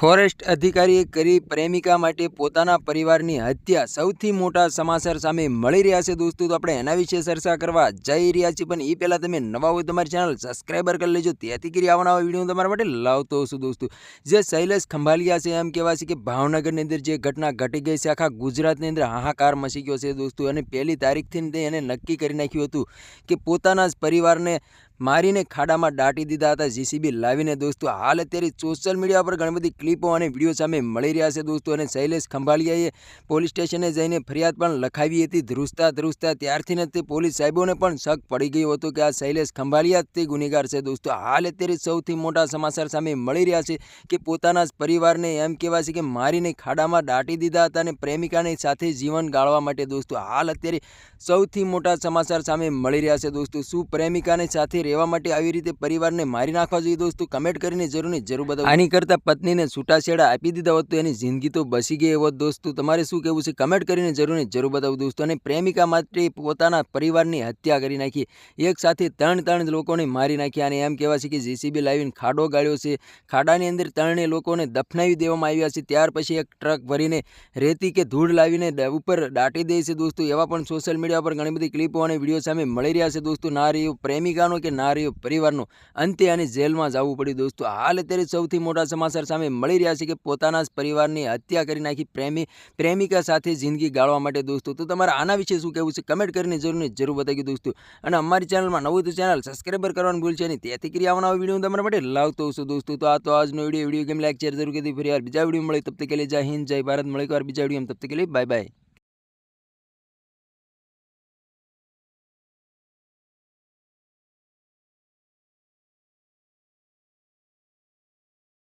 Forest અધિકારીએ કરી પ્રેમિકા માટે પોતાના પરિવારની હત્યા. સૌથી મોટા સમાચાર સામે મળી રહ્યા છે દોસ્તો, તો આપણે એના વિશે ચર્ચા કરવા જઈ રહ્યા છીએ. પણ એ પહેલાં તમે નવા હોય તમારી ચેનલ સબસ્ક્રાઈબર કરી લેજો. તેથી કરી આવવાના વીડિયો તમારા માટે લાવતો છું દોસ્તો. જે શૈલેષ ખંભાલિયા છે, એમ કહેવાય છે કે ભાવનગરની અંદર જે ઘટના ઘટી ગઈ છે, આખા ગુજરાતની અંદર હાહાકાર મચી ગયો છે દોસ્તો. અને પહેલી તારીખથી તે એને નક્કી કરી નાખ્યું હતું કે પોતાના જ પરિવારને મારીને ખાડામાં દાટી દીધા હતા. જીસીબી લાવીને દોસ્તો, હાલ અત્યારે સોશિયલ મીડિયા પર ઘણી બધી ક્લિપો અને વીડિયો સામે મળી રહ્યા છે દોસ્તો. અને શૈલેષ ખંભાલિયાએ પોલીસ સ્ટેશને જઈને ફરિયાદ પણ લખાવી હતી. ધ્રુસતા ધ્રુસતા ત્યારથી તે પોલીસ સાહેબોને પણ શક પડી ગયો હતો કે આ શૈલેષ ખંભાલિયા તે ગુનેગાર છે દોસ્તો. હાલ અત્યારે સૌથી મોટા સમાચાર સામે મળી રહ્યા છે કે પોતાના જ પરિવારને એમ કહેવાય છે કે મારીને ખાડામાં દાટી દીધા હતા અને પ્રેમિકાની સાથે જીવન ગાળવા માટે દોસ્તો. હાલ અત્યારે સૌથી મોટા સમાચાર સામે મળી રહ્યા છે દોસ્તો. શું પ્રેમિકાની સાથે રહેવા માટે આવી રીતે પરિવારને મારી નાખવા જોઈએ દોસ્તો. કમેન્ટ કરીને જરૂર ને જરૂર બતાવો આની કરતાં પત્નીને છૂટાછેડા આપી દીધા હોત તો એની જિંદગી તો બસી ગઈ હોત દોસ્તો. તમારે શું કહેવું છે? કમેન્ટ કરીને જરૂર ને જરૂર બતાવો દોસ્તો. અને પ્રેમિકા માટે પોતાના પરિવારની હત્યા કરી નાખી. એક સાથે ત્રણ ત્રણ લોકોને મારી નાખ્યા અને એમ કહેવાય છે કે જેસીબી લાવીને ખાડો ગાળ્યો છે. ખાડાની અંદર ત્રણે લોકોને દફનાવી દેવામાં આવ્યા છે. ત્યાર પછી એક ટ્રક ભરીને રેતી કે ધૂળ લાવીને ઉપર દાટી દે છે દોસ્તો. એવા પણ સોશિયલ મીડિયા પર ઘણી બધી ક્લિપો અને વીડિયો સામે મળી રહ્યા છે દોસ્તો. ના રહ્યું પ્રેમિકાનો કે ના પરિવારનું અંતે આની જેલમાં જવું પડ્યું. દોસ્તો, હાલ અત્યારે સૌથી મોટા સમાચાર સામે મળી રહ્યા છે કે પોતાના જ પરિવારની હત્યા કરી નાખી પ્રેમી, પ્રેમિકા સાથે જિંદગી ગાળવા માટે. દોસ્તો, તો તમારે આના વિશે શું કહેવું છે? કમેન્ટ કરીને જરૂર જરૂર બતાવી દોસ્તો. અને અમારી ચેનલમાં નવું તો ચેનલ સબસ્ક્રાઈબર કરવાનું ભૂલશે નહીં. તેથી કરી આવવાના વીડિયો તમારા માટે લાવતો છું. દોસ્તો, તો આ તો આજનો video. Video game like share જરૂર કરી ફરી યાર બીજા વીડિયો મળે તબ તક કે લીએ જય હિન્દ, જય ભારત. મળે એક વાર બીજા વીડિયો તબ કે લીએ બાય બાય.